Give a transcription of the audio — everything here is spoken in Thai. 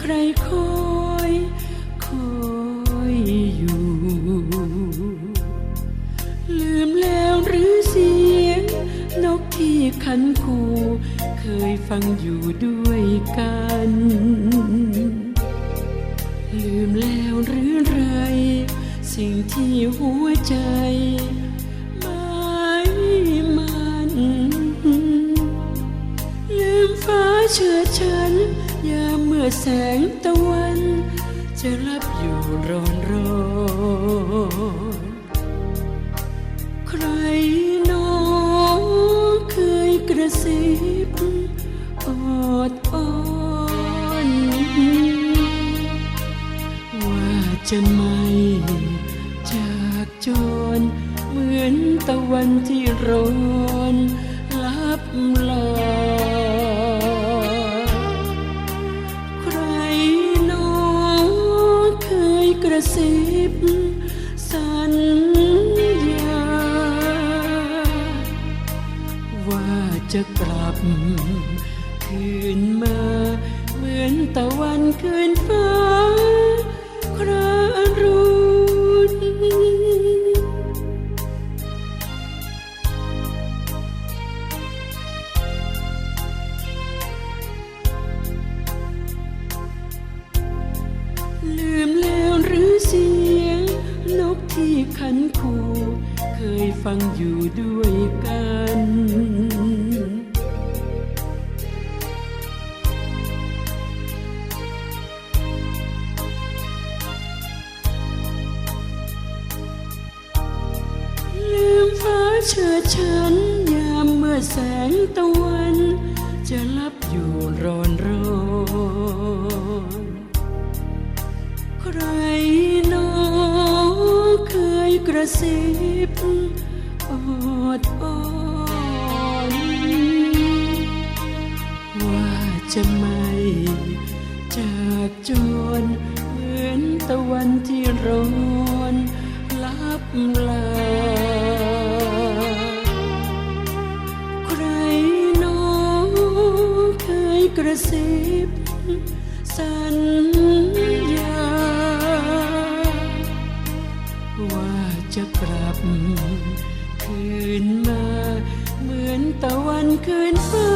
ใครคอยคอยอยู่ ลืมแล้วหรือเสียง นกที่ขันคูเคยฟังอยู่ด้วยกัน ลืมแล้วหรือไร สิ่งที่หัวใจ เชื่อฉัน ยามเมื่อแสงตะวัน จะรับอยู่ร้อนร้อนใครหนองเคยกระซิบออดอ้อนว่าจะไม่จากจรเหมือนตะวันที่ร้อน จะกลับ คืนมาเหมือนตะวันคืนฟ้าครารุณลืมแล้วหรือเสียงนกที่ขันคู่ เคยฟังอยู่ด้วยกัน เชิดฉันยามเมื่อแสงตะวัน จะลับอยู่ร้อนร้อนใครนอเคยกระซิบออดอ้อนว่าจะไม่จากจรเหมือนตะวันที่ร้อนลับลา คืนมา เหมือนตะวันคืนฟ้า